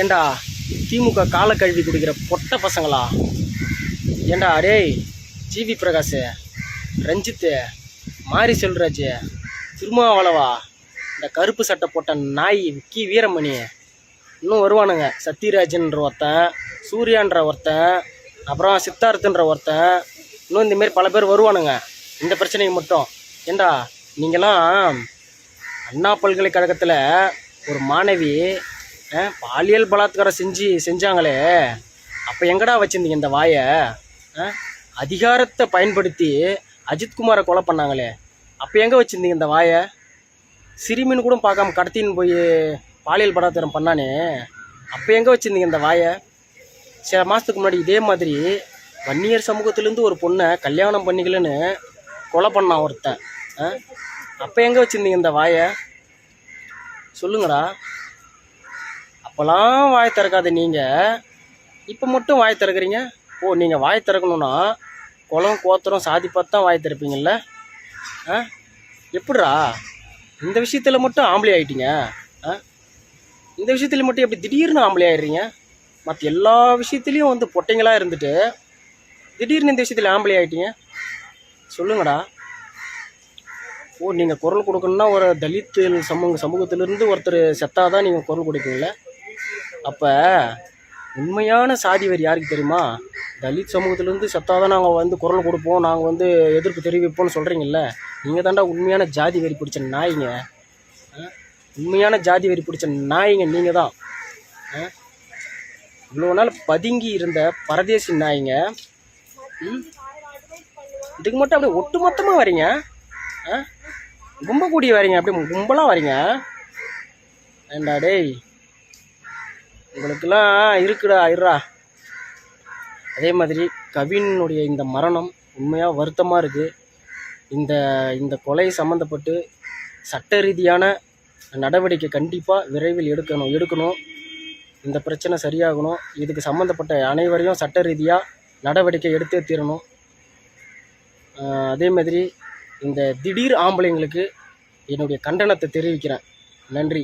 ஏண்டா திமுக காலை கழுவி குடிக்கிற பொட்ட பசங்களா? ஏண்டா டேய் ஜிவி பிரகாஷ் ரஞ்சித்து மாரி செல்வராஜ் திருமாவளவா இந்த கருப்பு சட்டை போட்ட நாய் விக்கி வீரமணி இன்னும் வருவானுங்க. சத்யராஜன்ற ஒருத்தன் சூர்யான்ற ஒருத்தன் அப்புறம் சித்தார்த்துன்ற ஒருத்தன் இன்னும் இந்தமாரி பல பேர் வருவானுங்க. இந்த பிரச்சனைக்கு மட்டும். ஏண்டா நீங்களாம் அண்ணா பல்கலைக்கழகத்தில் ஒரு மாணவி பாலியல் பலாத்காரம் செஞ்சு செஞ்சாங்களே. அப்போ எங்கடா வச்சுருந்தீங்க இந்த வாயை? அதிகாரத்தை பயன்படுத்தி அஜித்குமாரை கொலை பண்ணாங்களே. அப்போ எங்கே வச்சுருந்தீங்க இந்த வாயை? சிறுமின்னு கூட பார்க்காம கடத்தின்னு போய் பாலியல் பலாத்காரம் பண்ணானே. அப்போ எங்கே வச்சுருந்தீங்க இந்த வாயை? சில மாதத்துக்கு முன்னாடி இதே மாதிரி வன்னியர் சமூகத்திலேருந்து ஒரு பொண்ணை கல்யாணம் பண்ணிக்கலன்னு கொலை பண்ணான் ஒருத்தன். அப்போ எங்கே வச்சுருந்தீங்க இந்த வாயை? சொல்லுங்கடா. அப்போல்லாம் வாய் திறக்காது நீங்கள் இப்போ மட்டும் வாய் திறக்கிறீங்க? ஓ நீங்கள் வாய் திறக்கணும்னா குளம் கோத்திரம் சாதி பார்த்து தான் வாய் திறப்பீங்கள்ல ஆ? எப்படிடா? இந்த விஷயத்தில் மட்டும் ஆம்பளை ஆகிட்டீங்க ஆ? இந்த விஷயத்தில் மட்டும் எப்படி திடீர்னு ஆம்பளை ஆயிடுறீங்க? மற்ற எல்லா விஷயத்துலேயும் வந்து பொட்டைங்களாக இருந்துட்டு திடீர்னு இந்த விஷயத்தில் ஆம்பளை ஆகிட்டீங்க சொல்லுங்கடா. ஓ நீங்கள் குரல் கொடுக்கணுன்னா ஒரு தலித்து சமூக சமூகத்திலிருந்து ஒருத்தர் செத்தாக தான் நீங்கள் குரல் கொடுப்பீங்கள அப்போ உண்மையான சாதி வரி யாருக்கு தெரியுமா? தலித் சமூகத்திலேருந்து செத்தாதான் நாங்கள் வந்து குரல் கொடுப்போம் நாங்கள் வந்து எதிர்ப்பு தெரிவிப்போம்னு சொல்கிறீங்கல்ல நீங்கள் தாண்டா உண்மையான ஜாதி வரி பிடிச்ச நாய்ங்க. ஆ? உண்மையான ஜாதி வரி பிடிச்ச நாய்ங்க நீங்கள் தான். ஆ? இவ்வளோ நாள் பதுங்கி இருந்த பரதேசி நாய்ங்க ம்? இதுக்கு மட்டும் அப்படியே ஒட்டுமொத்தமாக வரீங்க? ஆ? கும்ப கூடி வரீங்க அப்படியே கும்பலாக வரீங்க? ஏண்டா டேய் உங்களுக்கெல்லாம் இருக்குடா இருடா. அதே மாதிரி கவினுடைய இந்த மரணம் உண்மையாக வருத்தமாக இருக்குது இந்த இந்த கொலை சம்மந்தப்பட்டு சட்ட ரீதியான நடவடிக்கை கண்டிப்பாக விரைவில் எடுக்கணும் எடுக்கணும். இந்த பிரச்சனை சரியாகணும். இதுக்கு சம்மந்தப்பட்ட அனைவரையும் சட்ட ரீதியாக நடவடிக்கை எடுத்தே தீரணும். அதே மாதிரி இந்த திடீர் ஆம்பளைங்களுக்கு என்னுடைய கண்டனத்தை தெரிவிக்கிறேன். நன்றி.